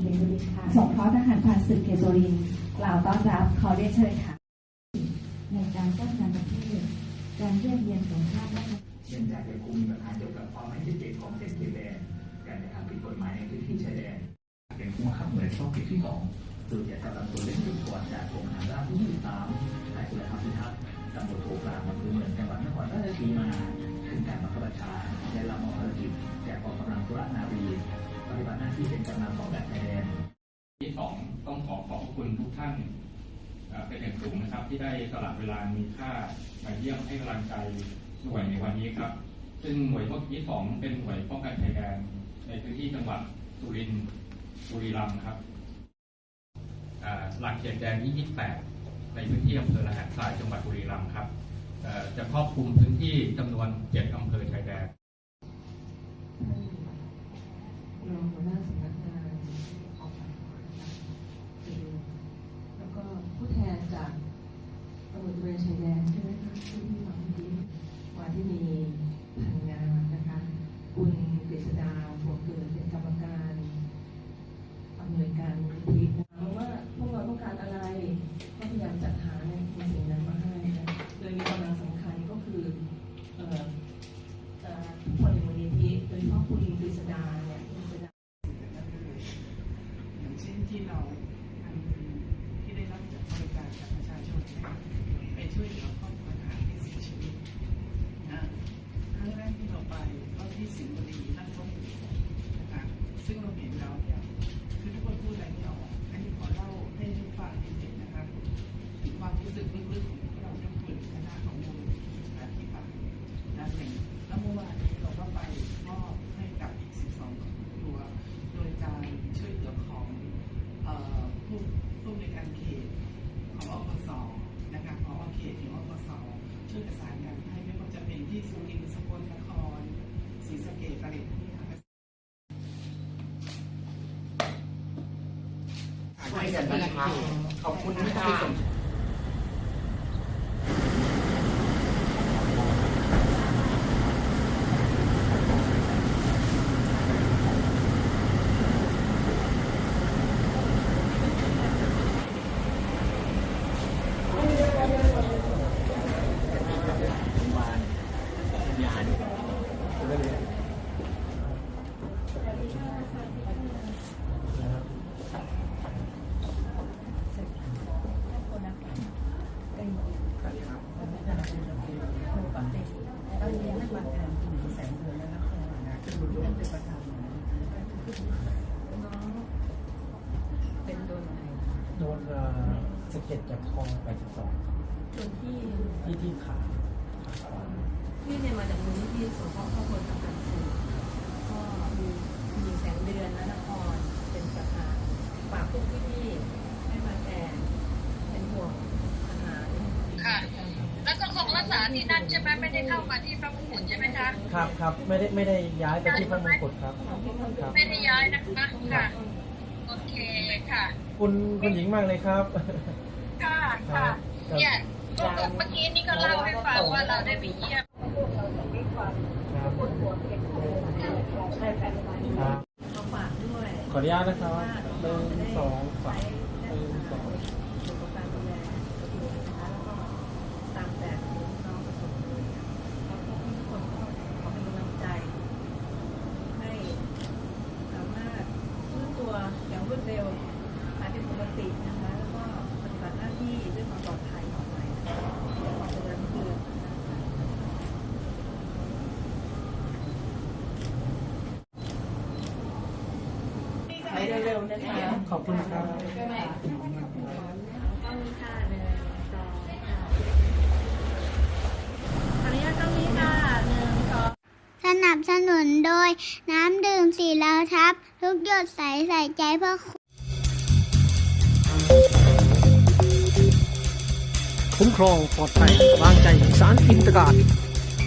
เพชรบุรีค่ะสงเคราะห์ทหารผ่านศึกเขตสุรินทร์กล่าวต้อนรับขอเรียนเชิญค่ะ ในการป้องกันประเทศการเยี่ยมเยียนสงครามและเช่นจากจะคุมปัญหาเกี่ยวกับความไม่ชัดเจนของเส้นเขตแดนการกระทำผิดกฎหมายในพื้นที่ชายแดนเป็นผู้บังคับหน่วยข้อผิดที่สองโดยจะกำลังตัวเล่นจุดก่อนจากกรมทหารราบที่ที่สามนายสุรธรรมพิทักษ์ตำรวจโทกลางอำเภอเมืองจังหวัดนครราชสีมาขึ้นการบังคับบัญชาและรับมอบภารกิจแก่กองกำลังสุรนารีปฏิบัติหน้าที่เป็นกำลังป้อง ต้องขอขอบคุณทุกท่านเป็นอย่างสูงนะครับ ที่ได้สละเวลามีค่ามาเยี่ยมให้กำลังใจหน่วยในวันนี้ครับ ซึ่งหน่วยที่สองเป็นหน่วยป้องกันชายแดนในพื้นที่จังหวัดสุรินทร์บุรีรัมย์ครับหลักเขตแดนที่ 28 ในพื้นที่อำเภอระหารทรายจังหวัดบุรีรัมย์ครับจะครอบคลุมพื้นที่จำนวน 7 คุณกฤษ สึกลึกๆของเราทุกคนคณะของมูลนิธิที่ไปนะหนึ่งแล้วเมื่อวานนี้เราก็ไปมอบให้กับอีก 12 ครอบครัว โดยการช่วยเหลือของผู้ผู้ในการเขตของอปสนะคะของอเขตของอปสช่วยประสานงานให้ไม่ว่าจะเป็นที่สุรินทร์สกลนครศรีสะเกษอะไรพวกนี้ค่ะช่วยกันนะคะขอบคุณ ที่ให้ส่งเป็นโดนอะไรโดนเอ่อสะเก็ดจากคอ82โดนที่ที่ที่ขาขาขวาที่เนี่ยมาจากมูลนิธิสงเคราะห์ครอบครัวทหารสื่อก็มีคุณหญิงแสงเดือนและนครเป็นประธานฝากพวกพี่ๆให้มาแทนเป็นห่วงทหารค่ะ แล้วก็คงรักษาที่นั่นใช่ไหมไม่ได้เข้ามาที่พระมงกุฎ ใช่ไหมคะ ครับครับไม่ได้ไม่ได้ย้ายไปที่พระมงกุฎครับครับ ไม่ได้ย้ายนะคะค่ะ โอเคค่ะ คุณคุณหญิงมากเลยครับ ค่ะค่ะเนี่ยก็เมื่อกี้นี่ก็เล่าให้ฟังว่าเราได้ไปเยี่ยมครับครับขอฝากด้วยขออนุญาตนะครับหนึ่งสองสามหนึ่งสอง สุขภาพดูแลตัวเองนะคะแล้วก็ตามแบบของน้องประสบเลยแล้วก็ทุกคนก็ขอเป็นกำลังใจ ให้สามารถฟื้นตัวอย่างรวดเร็วหายเป็นปกตินะคะ แล้วก็ปฏิบัติหน้าที่ด้วยความปลอดภัยต่อไปนะคะและความเจริญรุ่งเรืองนะคะ ไปเร็วๆนะคะขอบคุณครับต้องมีค่าหนึ่งสองค่ะขออนุญาตต้องมีค่ะหนึ่งสองสนับสนุนโดยน้ำดื่มสีเหลาทับ ทุกหยดใสใส่ใจเพื่อคุณคุ้มครองปลอดภัยวางใจสารอินตการ